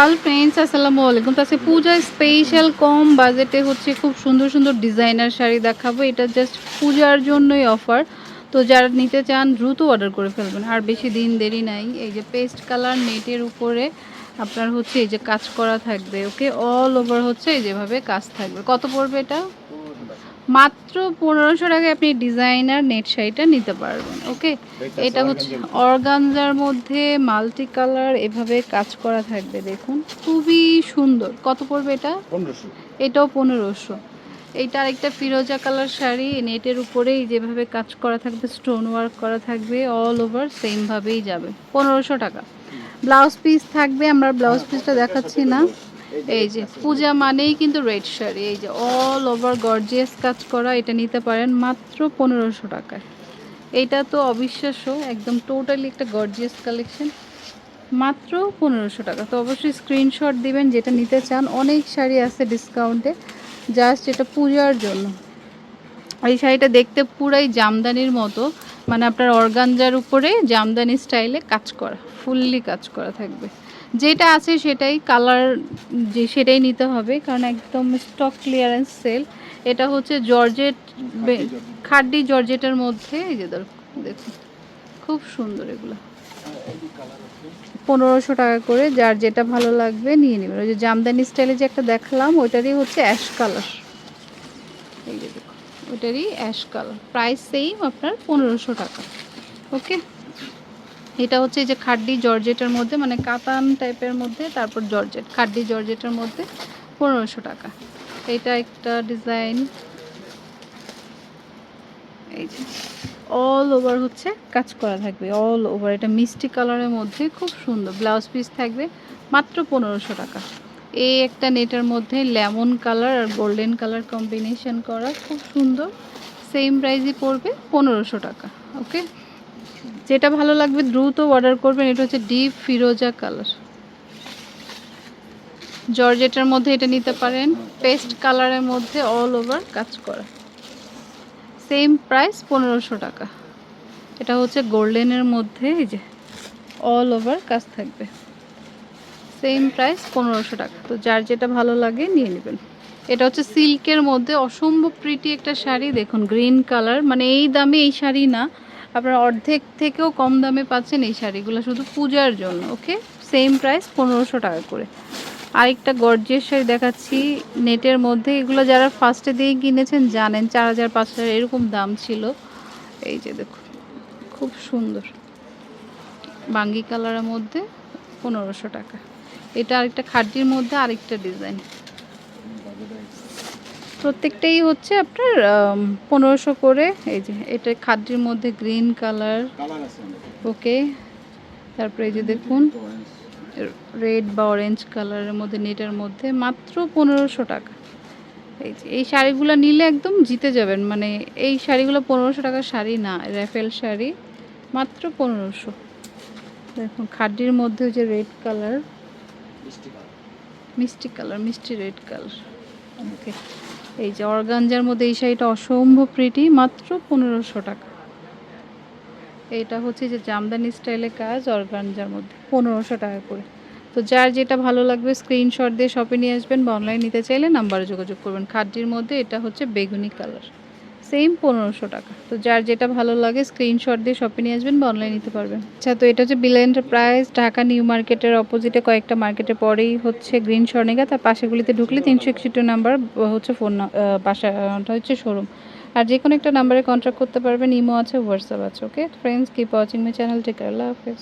Hello friends আসসালামু আলাইকুম। তো আজকে পূজা স্পেশাল কম বাজেটে হচ্ছে খুব সুন্দর সুন্দর ডিজাইনার শাড়ি দেখাবো। এটা জাস্ট পূজার জন্যই অফার তো যারা নিতে চান, দ্রুত অর্ডার করে ফেলবেন। আর বেশি দিন দেরি নাই। এই যে পেস্ট কালার নেটের উপরে আপনার হচ্ছে এই যে কাজ করা থাকবে ওকে অল ওভার হচ্ছে এই যেভাবে কাজ থাকবে। কত পড়বে এটা? মাত্র পনেরোশো টাকায় আপনি ডিজাইনার নেট শাড়িটা নিতে পারবেন ওকে? এটা হচ্ছে অর্গানজার মধ্যে মাল্টি কালার এভাবে কাজ করা থাকবে দেখুন। খুবই সুন্দর। কত পড়বে এটা? এটাও পনেরোশো। এইটা আরেকটা ফিরোজা কালার শাড়ি নেটের উপরেই যেভাবে কাজ করা থাকবে স্টোন ওয়ার্ক করা থাকবে অল ওভার সেমভাবেই যাবে। পনেরোশো টাকা। ব্লাউজ পিস থাকবে আমরা ব্লাউজ পিসটা দেখাচ্ছি না। এই যে পূজা মানেই কিন্তু রেড শাড়ি এই যে অল ওভার গর্জিয়াস কাজ করা এটা নিতে পারেন মাত্র পনেরোশো টাকায়। এটা তো অবিশ্বাস্য একদম টোটালি একটা গর্জিয়াস কালেকশন মাত্র পনেরোশো টাকা। তো অবশ্যই স্ক্রিনশট দিবেন যেটা নিতে চান। অনেক শাড়ি আছে ডিসকাউন্টে জাস্ট এটা পূজার জন্য। এই শাড়িটা দেখতে পুরাই জামদানির মতো মানে আপনার অর্গানজার উপরে জামদানি স্টাইলে কাজ করা ফুললি কাজ করা থাকবে। যেটা আছে সেটাই কালার যে সেটাই নিতে হবে কারণ একদম স্টক ক্লিয়ারেন্স সেল এটা হচ্ছে জর্জেট খাড্ডি জর্জেটের মধ্যে এই যে দেখুন খুব সুন্দর এগুলো। পনেরোশো টাকা করে যার যেটা ভালো লাগবে নিয়ে নেবেন। ওই যে জামদানি স্টাইলে যে একটা দেখালাম ওইটারই হচ্ছে অ্যাশ কালার এই যে দেখুন ওইটারই অ্যাশ কালার প্রাইস সেম আপনার পনেরোশো টাকা। ওকে এটা হচ্ছে যে খাড্ডি জর্জেটের মধ্যে মানে কাতান টাইপের মধ্যে, তারপর জর্জেট, খাড্ডি জর্জেটের মধ্যে পনেরোশো টাকা। এটা একটা ডিজাইন। এই যে অল ওভার হচ্ছে, কাজ করা থাকবে অল ওভার এটা মিষ্টি কালারের মধ্যে, খুব সুন্দর। ব্লাউজ পিস থাকবে মাত্র পনেরোশো টাকা। এই একটা নেটের মধ্যে লেমন কালার আর গোল্ডেন কালার কম্বিনেশন করা, খুব সুন্দর। সেম প্রাইসই পড়বে পনেরোশো টাকা ওকে যেটা ভালো লাগবে দ্রুত অর্ডার করবেন, এটা হচ্ছে ডিপ ফিরোজা কালার জর্জেটের মধ্যে এটা নিতে পারেন পেস্ট কালারের মধ্যে অল ওভার কাজ করা। সেম প্রাইস পনেরোশো টাকা। এটা হচ্ছে গোল্ডেনের মধ্যে, এই যে অল ওভার কাজ থাকবে। সেম প্রাইস পনেরোশো টাকা। তো যার যেটা ভালো লাগে নিয়ে নেবেন। এটা হচ্ছে সিল্কের মধ্যে অসম্ভব প্রিটি একটা শাড়ি, দেখুন গ্রিন কালার মানে এই দামে এই শাড়ি না। আপনারা অর্ধেক থেকেও কম দামে পাচ্ছেন এই শাড়িগুলো শুধু পূজার জন্য, ওকে? সেম প্রাইস পনেরোশো টাকা করে। আরেকটা গর্জিয়াস শাড়ি দেখাচ্ছি, নেটের মধ্যে। এগুলো যারা ফার্স্টে দিয়ে কিনেছেন জানেন, চার হাজার, পাঁচ হাজার এরকম দাম ছিল। এই যে দেখুন, খুব সুন্দর। বাঙ্গি কালারের মধ্যে পনেরোশো টাকা। এটা আরেকটা খাড্ডির মধ্যে আরেকটা ডিজাইন প্রত্যেকটাই হচ্ছে আপনার পনেরোশো করে এই যে এটা খাদ্যের মধ্যে গ্রিন কালার। ওকে তারপরে এই যে দেখুন রেড বা অরেঞ্জ কালারের মধ্যে নেটের মধ্যে মাত্র পনেরোশো টাকা। এই যে এই শাড়িগুলো নিলে একদম জিতে যাবেন মানে এই শাড়িগুলো পনেরোশো টাকার শাড়ি না র্যাফেল শাড়ি মাত্র পনেরোশো। দেখুন খাড্ডির মধ্যে ওই যে রেড কালার। মিষ্টি কালার মিষ্টি রেড কালার। ওকে। এই যে অর্গানজার মধ্যে এই শাড়িটা অসম্ভব প্রিটি মাত্র পনেরোশো টাকা। এটা হচ্ছে যে জামদানি স্টাইলে কাজ অর্গানজার মধ্যে, পনেরোশো টাকা করে। তো যার যেটা ভালো লাগবে স্ক্রিনশট দিয়ে শপে নিয়ে আসবেন বা অনলাইন নিতে চাইলে নাম্বারে যোগাযোগ করবেন। খাদ্যির মধ্যে এটা হচ্ছে বেগুনি কালার সেম পনেরোশো টাকা। তো যার যেটা ভালো লাগে স্ক্রিনশট দিয়ে শপে নিয়ে আসবেন বা অনলাইন নিতে পারবেন। আচ্ছা তো এটা হচ্ছে বিল এন্টারপ্রাইজ ঢাকা নিউ মার্কেটের অপোজিটে কয়েকটা মার্কেটের পরেই হচ্ছে গ্রিন স্বর্ণিকা। তার পাশেগুলিতে ঢুকলে তিনশো একষট্টি নাম্বার হচ্ছে ফোন বাসাটা হচ্ছে শোরুম আর যে কোনো একটা নাম্বারে কন্ট্যাক্ট করতে পারবেন। ইমো আছে হোয়াটসঅ্যাপ আছে okay friends keep watching my channel take আল্লাহ হাফেজ।